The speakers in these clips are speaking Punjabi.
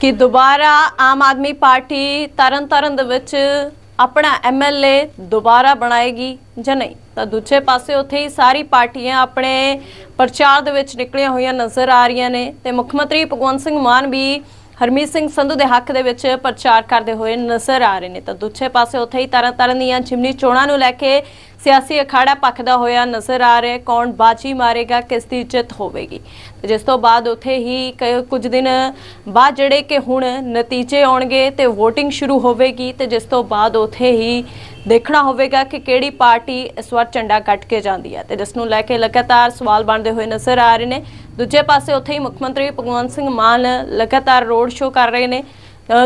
ਕਿ ਦੁਬਾਰਾ ਆਮ ਆਦਮੀ ਪਾਰਟੀ ਤਰਨਤਾਰਨ ਦੇ ਵਿੱਚ ਆਪਣਾ ਐਮਐਲਏ ਦੁਬਾਰਾ ਬਣਾਏਗੀ ਜਾਂ ਨਹੀਂ? ਤਾਂ ਦੂਜੇ ਪਾਸੇ ਉੱਥੇ ਹੀ ਸਾਰੀ ਪਾਰਟੀਆਂ ਆਪਣੇ ਪ੍ਰਚਾਰ ਦੇ ਵਿੱਚ ਨਿਕਲੀਆਂ ਹੋਈਆਂ ਨਜ਼ਰ ਆ ਰਹੀਆਂ ਨੇ ਤੇ ਮੁੱਖ ਮੰਤਰੀ ਭਗਵੰਤ ਸਿੰਘ ਮਾਨ ਵੀ ਹਰਮੀਤ ਸਿੰਘ ਸੰਧੂ ਦੇ ਹੱਕ ਦੇ ਵਿੱਚ ਪ੍ਰਚਾਰ ਕਰਦੇ ਹੋਏ ਨਜ਼ਰ ਆ ਰਹੇ ਨੇ। ਤਾਂ ਦੂਜੇ ਪਾਸੇ ਉੱਥੇ ਹੀ ਤਰਨਤਾਰਨ ਦੀਆਂ ਜਿਮਨੀ ਚੋਣਾਂ ਨੂੰ ਲੈ ਕੇ ਸਿਆਸੀ ਅਖਾੜਾ ਪੱਕਦਾ ਹੋਇਆ ਨਜ਼ਰ ਆ ਰਿਹਾ ਹੈ। ਕੌਣ ਬਾਜੀ ਮਾਰੇਗਾ, ਕਿਸ ਦੀ ਜਿੱਤ ਹੋਵੇਗੀ? ਜਿਸ ਤੋਂ ਬਾਅਦ ਉੱਥੇ ਹੀ ਕ- ਕੁਝ ਦਿਨ ਬਾਅਦ ਜਿਹੜੇ ਕਿ ਹੁਣ ਨਤੀਜੇ ਆਉਣਗੇ ਤੇ VOTING ਸ਼ੁਰੂ ਹੋਵੇਗੀ ਤੇ ਜਿਸ ਤੋਂ ਬਾਅਦ ਉੱਥੇ ਹੀ ਦੇਖਣਾ ਹੋਵੇਗਾ ਕਿ ਕਿਹੜੀ ਪਾਰਟੀ ਇਸ ਵਾਰ ਝੰਡਾ ਕੱਟ ਕੇ ਜਾਂਦੀ ਹੈ। ਤੇ ਜਿਸ ਨੂੰ ਲੈ ਕੇ ਲਗਾਤਾਰ ਸਵਾਲ ਬਣਦੇ ਹੋਏ ਨਜ਼ਰ ਆ ਰਹੇ ਨੇ। ਦੂਜੇ ਪਾਸੇ ਉੱਥੇ ਹੀ ਮੁੱਖ ਮੰਤਰੀ ਭਗਵੰਤ ਸਿੰਘ ਮਾਨ ਲਗਾਤਾਰ ਰੋਡ ਸ਼ੋਅ ਕਰ ਰਹੇ ਨੇ।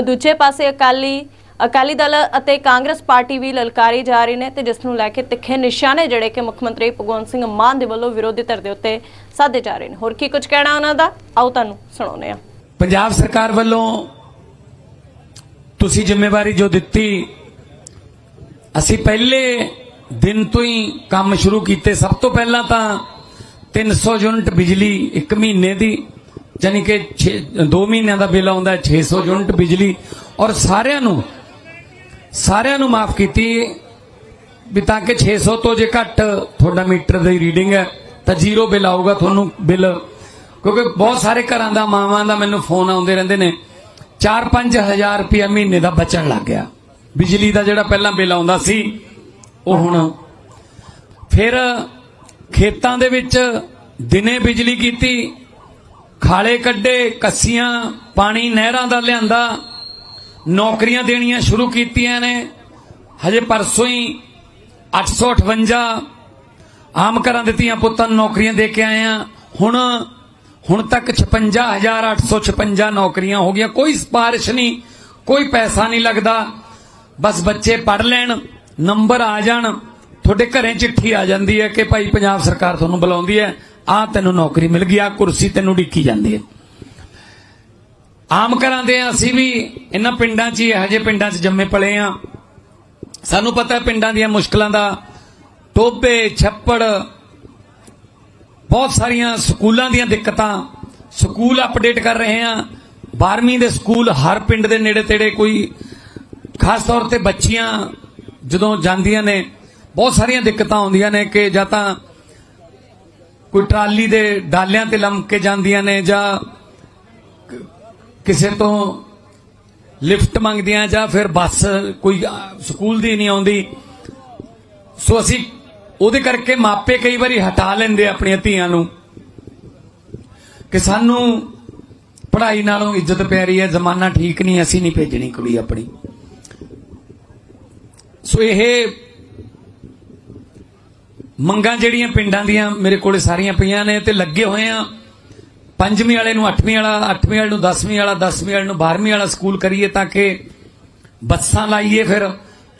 ਦੂਜੇ ਪਾਸੇ ਅਕਾਲੀ ਅਕਾਲੀ ਦਲ ਅਤੇ ਕਾਂਗਰਸ ਪਾਰਟੀ ਵੀ ਲਲਕਾਰੀ ਜਾ ਰਹੀ ਨੇ ਤੇ ਜਿਸ ਨੂੰ ਲੈ ਕੇ ਤਿੱਖੇ ਨਿਸ਼ਾਨੇ ਜਿਹੜੇ ਕਿ ਮੁੱਖ ਮੰਤਰੀ ਭਗਵੰਤ ਸਿੰਘ ਮਾਨ ਦੇ ਵੱਲੋਂ ਵਿਰੋਧੀ ਧਿਰ ਦੇ ਉੱਤੇ ਸਾਧੇ ਜਾ ਰਹੇ ਨੇ। ਹੋਰ ਕੀ ਕੁਝ ਕਹਿਣਾ ਉਹਨਾਂ ਦਾ? ਆਓ ਤੁਹਾਨੂੰ ਸੁਣਾਉਂਦੇ ਹਾਂ। ਪੰਜਾਬ ਸਰਕਾਰ ਵੱਲੋਂ ਤੁਸੀਂ ਜ਼ਿੰਮੇਵਾਰੀ ਜੋ ਦਿੱਤੀ, ਅਸੀਂ ਪਹਿਲੇ ਦਿਨ ਤੋਂ ਹੀ ਕੰਮ ਸ਼ੁਰੂ ਕੀਤੇ। ਸਭ ਤੋਂ ਪਹਿਲਾਂ ਤਾਂ 300 ਯੂਨਿਟ ਬਿਜਲੀ ਇੱਕ ਮਹੀਨੇ ਦੀ ਯਾਨੀ ਕਿ 2 ਮਹੀਨਿਆਂ ਦਾ ਬਿੱਲ ਆਉਂਦਾ ਹੈ 600 ਯੂਨਿਟ ਬਿਜਲੀ। ਔਰ ਸਾਰਿਆਂ ਨੂੰ ਸਾਰਿਆਂ ਨੂੰ ਮਾਫ ਕੀਤੀ ਵੀ ਤਾਂ ਕਿ 600 ਤੋਂ ਜੇ ਘੱਟ ਤੁਹਾਡਾ ਮੀਟਰ ਦੀ ਰੀਡਿੰਗ ਹੈ, ਤਾਂ ਜ਼ੀਰੋ ਬਿੱਲ ਆਊਗਾ ਤੁਹਾਨੂੰ ਬਿੱਲ। ਕਿਉਂਕਿ ਬਹੁਤ ਸਾਰੇ ਘਰਾਂ ਦਾ, ਮਾਵਾਂ ਦਾ ਮੈਨੂੰ ਫੋਨ ਆਉਂਦੇ ਰਹਿੰਦੇ ਨੇ। 4-5 ਹਜ਼ਾਰ ਰੁਪਇਆ ਮਹੀਨੇ ਦਾ ਬਚਣ ਲੱਗ ਗਿਆ। ਬਿਜਲੀ ਦਾ ਜਿਹੜਾ ਪਹਿਲਾਂ ਬਿੱਲ ਆਉਂਦਾ ਸੀ, ਉਹ ਹੁਣ। ਫਿਰ ਖੇਤਾਂ ਦੇ ਵਿੱਚ ਦਿਨੇ ਬਿਜਲੀ ਕੀਤੀ, ਖਾਲੇ ਕੱਢੇ, ਕੱਸੀਆਂ, ਪਾਣੀ ਨਹਿਰਾਂ ਦਾ ਲਿਆਂਦਾ। ਨੌਕਰੀਆਂ ਦੇਣੀਆਂ ਸ਼ੁਰੂ ਕੀਤੀਆਂ ਨੇ। ਹਜੇ ਪਰਸੋਂ ਹੀ 858 ਆਮ ਘਰਾਂ ਦੇ ਧੀਆਂ ਪੁੱਤਾਂ ਨੂੰ ਨੌਕਰੀਆਂ ਦੇ ਕੇ ਆਏ ਆ ਹੁਣ ਹੁਣ ਤੱਕ 56856 ਨੌਕਰੀਆਂ ਹੋ ਗਈਆਂ। ਕੋਈ ਸਿਫਾਰਿਸ਼ ਨਹੀਂ, ਕੋਈ ਪੈਸਾ ਨਹੀਂ ਲੱਗਦਾ। ਬਸ ਬੱਚੇ ਪੜ ਲੈਣ, ਨੰਬਰ ਆ ਜਾਣ। ਤੁਹਾਡੇ ਘਰੇ ਚਿੱਠੀ ਆ ਜਾਂਦੀ ਹੈ ਕਿ ਭਾਈ, ਪੰਜਾਬ ਸਰਕਾਰ ਤੁਹਾਨੂੰ ਬੁਲਾਉਂਦੀ ਹੈ। ਆ ਤੈਨੂੰ ਨੌਕਰੀ ਮਿਲ ਗਈ ਆ ਕੁਰਸੀ ਤੈਨੂੰ ਢੀਕੀ ਜਾਂਦੀ ਹੈ। ਆਮ ਘਰਾਂ ਦੇ ਅਸੀਂ ਵੀ ਇਹਨਾਂ ਪਿੰਡਾਂ 'ਚ ਹੀ ਇਹੋ ਜਿਹੇ ਪਿੰਡਾਂ 'ਚ ਜੰਮੇ ਪਲੇ ਆ ਸਾਨੂੰ ਪਤਾ ਪਿੰਡਾਂ ਦੀਆਂ ਮੁਸ਼ਕਲਾਂ ਦਾ ਟੋਬੇ ਛੱਪੜ, ਬਹੁਤ ਸਾਰੀਆਂ ਸਕੂਲਾਂ ਦੀਆਂ ਦਿੱਕਤਾਂ। ਸਕੂਲ ਅਪਡੇਟ ਕਰ ਰਹੇ ਆ 12ਵੀਂ ਦੇ ਸਕੂਲ ਹਰ ਪਿੰਡ ਦੇ ਨੇੜੇ ਤੇੜੇ ਕੋਈ ਖਾਸ ਤੌਰ ਤੇ ਬੱਚੀਆਂ ਜਦੋਂ ਜਾਂਦੀਆਂ ਨੇ, ਬਹੁਤ ਸਾਰੀਆਂ ਦਿੱਕਤਾਂ ਆਉਂਦੀਆਂ ਨੇ ਕਿ ਜਾਂ ਤਾਂ ਕੋਈ ਟਰਾਲੀ ਦੇ ਡਾਲਿਆਂ ਤੇ ਲੰਮ ਕੇ ਜਾਂਦੀਆਂ ਨੇ ਜਾਂ ਕਿਸੇ ਤੋਂ ਲਿਫਟ ਮੰਗਦੀਆਂ ਜਾਂ ਫਿਰ ਬੱਸ ਕੋਈ ਸਕੂਲ ਦੀ ਨਹੀਂ ਆਉਂਦੀ। ਸੋ ਅਸੀਂ ਉਹਦੇ ਕਰਕੇ ਮਾਪੇ ਕਈ ਵਾਰੀ ਹਟਾ ਲੈਂਦੇ ਆਪਣੀਆਂ ਧੀਆਂ ਨੂੰ ਕਿ ਸਾਨੂੰ ਪੜ੍ਹਾਈ ਨਾਲੋਂ ਇੱਜ਼ਤ ਪਿਆਰੀ ਹੈ, ਜ਼ਮਾਨਾ ਠੀਕ ਨਹੀਂ, ਅਸੀਂ ਨਹੀਂ ਭੇਜਣੀ ਕੁੜੀ ਆਪਣੀ। ਸੋ ਇਹ ਮੰਗਾਂ ਜਿਹੜੀਆਂ ਪਿੰਡਾਂ ਦੀਆਂ ਮੇਰੇ ਕੋਲੇ ਸਾਰੀਆਂ ਪਈਆਂ ਨੇ ਤੇ ਲੱਗੇ ਹੋਏ ਆ। ਪੰਜਵੀਂ ਵਾਲੇ ਨੂੰ ਅੱਠਵੀਂ ਵਾਲਾ, ਅੱਠਵੀਂ ਵਾਲੇ ਨੂੰ 10ਵੀਂ ਵਾਲਾ 10ਵੀਂ ਵਾਲੇ ਨੂੰ 12ਵੀਂ ਵਾਲਾ ਸਕੂਲ ਕਰੀਏ ਤਾਂ ਕਿ ਬੱਸਾਂ ਲਾਈਏ ਫਿਰ,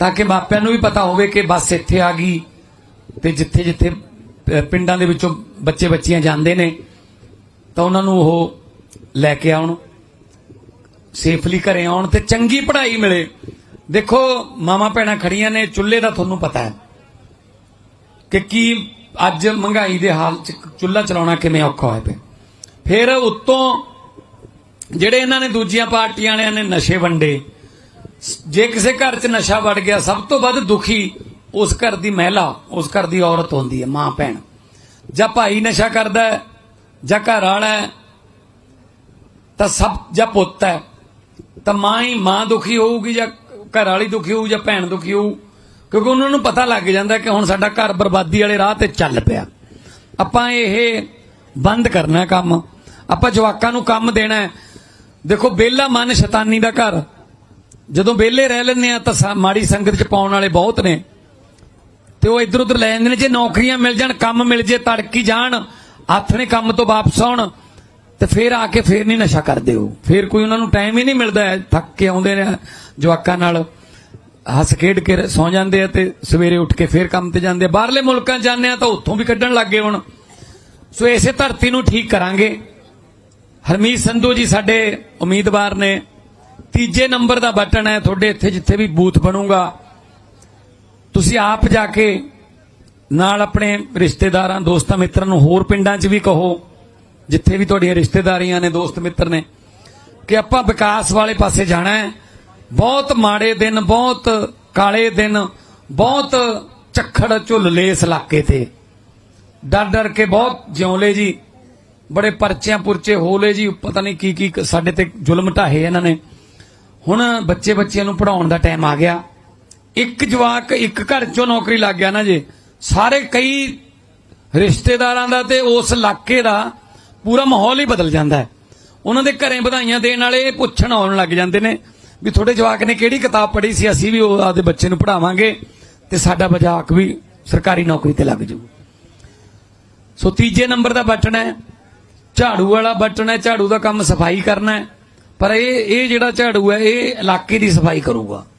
ਤਾਂ ਕਿ ਮਾਪਿਆਂ ਨੂੰ ਵੀ ਪਤਾ ਹੋਵੇ ਕਿ ਬੱਸ ਇੱਥੇ ਆ ਗਈ ਤੇ ਜਿੱਥੇ ਜਿੱਥੇ ਪਿੰਡਾਂ ਦੇ ਵਿੱਚੋਂ ਬੱਚੇ ਬੱਚੀਆਂ ਜਾਂਦੇ ਨੇ, ਤਾਂ ਉਹਨਾਂ ਨੂੰ ਉਹ ਲੈ ਕੇ ਆਉਣ ਸੇਫਲੀ ਘਰੇ ਆਉਣ ਤੇ ਚੰਗੀ ਪੜ੍ਹਾਈ ਮਿਲੇ। ਦੇਖੋ ਮਾਮਾ ਭੈਣਾਂ ਖੜੀਆਂ ਨੇ, ਚੁੱਲ੍ਹੇ ਦਾ ਤੁਹਾਨੂੰ ਪਤਾ ਹੈ ਕਿ ਕੀ ਅੱਜ ਮਹਿੰਗਾਈ ਦੇ ਹਾਲ ਚ, ਚੁੱਲ੍ਹਾ ਚਲਾਉਣਾ ਕਿਵੇਂ ਔਖਾ ਹੋਇਆ ਪਿਆ। ਫਿਰ ਉੱਤੋਂ ਜਿਹੜੇ ਇਹਨਾਂ ਨੇ ਦੂਜੀਆਂ ਪਾਰਟੀਆਂ ਵਾਲਿਆਂ ਨੇ ਨਸ਼ੇ ਵੰਡੇ, ਜੇ ਕਿਸੇ ਘਰ 'ਚ ਨਸ਼ਾ ਵੜ ਗਿਆ, ਸਭ ਤੋਂ ਵੱਧ ਦੁਖੀ ਉਸ ਘਰ ਦੀ ਮਹਿਲਾ, ਉਸ ਘਰ ਦੀ ਔਰਤ ਹੁੰਦੀ ਹੈ, ਮਾਂ ਭੈਣ। ਜਾਂ ਭਾਈ ਨਸ਼ਾ ਕਰਦਾ ਹੈ, ਜਾਂ ਘਰ ਵਾਲਾ ਹੈ, ਤਾਂ ਸਭ, ਜਾਂ ਪੁੱਤ ਹੈ। ਤਾਂ ਮਾਂ ਹੀ ਮਾਂ ਦੁਖੀ ਹੋਊਗੀ ਜਾਂ ਘਰ ਵਾਲੀ ਦੁਖੀ ਹੋਊ ਜਾਂ ਭੈਣ ਦੁਖੀ ਹੋਊ? ਕਿਉਂਕਿ ਉਹਨਾਂ ਨੂੰ ਪਤਾ ਲੱਗ ਜਾਂਦਾ ਕਿ ਹੁਣ ਸਾਡਾ ਘਰ ਬਰਬਾਦੀ ਵਾਲੇ ਰਾਹ ਤੇ ਚੱਲ ਪਿਆ। ਆਪਾਂ ਇਹ ਬੰਦ ਕਰਨਾ ਕੰਮ। ਆਪਾਂ ਜਵਾਕਾਂ ਨੂੰ ਕੰਮ ਦੇਣਾ ਦੇਖੋ ਬੇਲਾ ਮਨ ਸ਼ੈਤਾਨੀ ਦਾ ਘਰ। ਜਦੋਂ ਵਿਹਲੇ ਰਹਿ ਲੈਂਦੇ ਆ ਤਾਂ ਮਾੜੀ ਸੰਗਤ ਚ ਪਾਉਣ ਵਾਲੇ ਬਹੁਤ ਨੇ। ਤੇ ਉਹ ਇੱਧਰ ਉੱਧਰ ਲੈ ਜਾਂਦੇ ਨੇ, ਜੇ ਨੌਕਰੀਆਂ ਮਿਲ ਜਾਣ, ਕੰਮ ਮਿਲ ਜੇ, ਤੜਕੀ ਜਾਣ, ਹੱਥ ਨੇ ਕੰਮ ਤੋਂ ਵਾਪਸ ਆਉਣ, ਤੇ ਫੇਰ ਆ ਕੇ ਫੇਰ ਨਹੀਂ ਨਸ਼ਾ ਕਰਦੇ ਉਹ। ਫੇਰ ਕੋਈ ਉਹਨਾਂ ਨੂੰ ਟਾਈਮ ਹੀ ਨਹੀਂ ਮਿਲਦਾ ਥੱਕ ਕੇ ਆਉਂਦੇ ਨੇ ਜਵਾਕਾਂ ਨਾਲ। ਹੱਸ ਖੇਡ ਕੇ ਸੌ ਜਾਂਦੇ ਆ ਤੇ ਸਵੇਰੇ ਉੱਠ ਕੇ ਫੇਰ ਕੰਮ ਤੇ ਜਾਂਦੇ ਆ। ਬਾਹਰਲੇ ਮੁਲਕਾਂ ਜਾਂਦੇ ਆ ਤਾਂ ਉੱਥੋਂ ਵੀ ਕੱਢਣ ਲੱਗ ਗਏ ਹੁਣ। ਸੋ ਇਸੇ ਧਰਤੀ ਨੂੰ ਠੀਕ ਕਰਾਂਗੇ। ਹਰਮੀਤ ਸੰਧੂ ਜੀ ਸਾਡੇ ਉਮੀਦਵਾਰ ਨੇ। ਤੀਜੇ ਨੰਬਰ ਦਾ ਬਟਨ ਹੈ ਤੁਹਾਡੇ ਇੱਥੇ ਜਿੱਥੇ ਵੀ ਬੂਥ ਬਣੂਗਾ। ਤੁਸੀਂ ਆਪ ਜਾ ਕੇ ਨਾਲ ਆਪਣੇ ਰਿਸ਼ਤੇਦਾਰਾਂ, ਦੋਸਤਾਂ, ਮਿੱਤਰਾਂ ਨੂੰ ਹੋਰ ਪਿੰਡਾਂ 'ਚ ਵੀ ਕਹੋ, ਜਿੱਥੇ ਵੀ ਤੁਹਾਡੀਆਂ ਰਿਸ਼ਤੇਦਾਰੀਆਂ ਨੇ, ਦੋਸਤ, ਮਿੱਤਰ ਨੇ, ਕਿ ਆਪਾਂ ਵਿਕਾਸ ਵਾਲੇ ਪਾਸੇ ਜਾਣਾ ਹੈ। ਬਹੁਤ ਮਾੜੇ ਦਿਨ, ਬਹੁਤ ਕਾਲੇ ਦਿਨ, ਬਹੁਤ ਝੱਖੜ ਝੁੱਲਲੇ ਇਸ ਇਲਾਕੇ ਤੇ। ਡਰ ਡਰ ਕੇ ਬਹੁਤ ਜਿਉਂ ਜਿਉਂਲੇ ਜੀ। ਬੜੇ ਪਰਚਿਆਂ ਪੁਰਚੇ ਹੋਲੇ ਜੀ, ਪਤਾ ਨਹੀਂ ਕੀ ਕੀ ਸਾਡੇ ਤੇ ਜ਼ੁਲਮ ਢਾਹੇ ਇਹਨਾਂ ਨੇ। ਹੁਣ ਬੱਚੇ ਬੱਚਿਆਂ ਨੂੰ ਪੜਾਉਣ ਦਾ ਟਾਈਮ ਆ ਗਿਆ। ਇੱਕ ਜਵਾਕ ਇੱਕ ਘਰ ਚੋਂ ਨੌਕਰੀ ਲੱਗ ਗਿਆ ਨਾ ਜੇ। ਸਾਰੇ ਕਈ ਰਿਸ਼ਤੇਦਾਰਾਂ ਦਾ ਤੇ ਉਸ ਇਲਾਕੇ ਦਾ ਪੂਰਾ ਮਾਹੌਲ ਹੀ ਬਦਲ ਜਾਂਦਾ ਹੈ। ਉਹਨਾਂ ਦੇ ਘਰੇ ਵਧਾਈਆਂ ਦੇਣ ਵਾਲੇ ਇਹ ਪੁੱਛਣ ਆਉਣ ਲੱਗ ਜਾਂਦੇ ਨੇ ਵੀ ਤੁਹਾਡੇ ਜਵਾਕ ਨੇ ਕਿਹੜੀ ਕਿਤਾਬ ਪੜ੍ਹੀ ਸੀ, ਅਸੀਂ ਵੀ ਉਹ ਆਪਦੇ ਬੱਚੇ ਨੂੰ ਪੜਾਵਾਂਗੇ ਤੇ ਸਾਡਾ ਬਜਾਕ ਵੀ ਸਰਕਾਰੀ ਨੌਕਰੀ ਤੇ ਲੱਗ ਜਾਊ। ਸੋ ਤੀਜੇ ਨੰਬਰ ਦਾ ਬਟਨ ਹੈ ਝਾੜੂ ਵਾਲਾ ਬਟਨ ਹੈ, ਝਾੜੂ ਦਾ ਕੰਮ ਸਫ਼ਾਈ ਕਰਨਾ ਹੈ। ਪਰ ਇਹ ਇਹ ਜਿਹੜਾ ਝਾੜੂ ਹੈ, ਇਹ ਇਲਾਕੇ ਦੀ ਸਫ਼ਾਈ ਕਰੂਗਾ।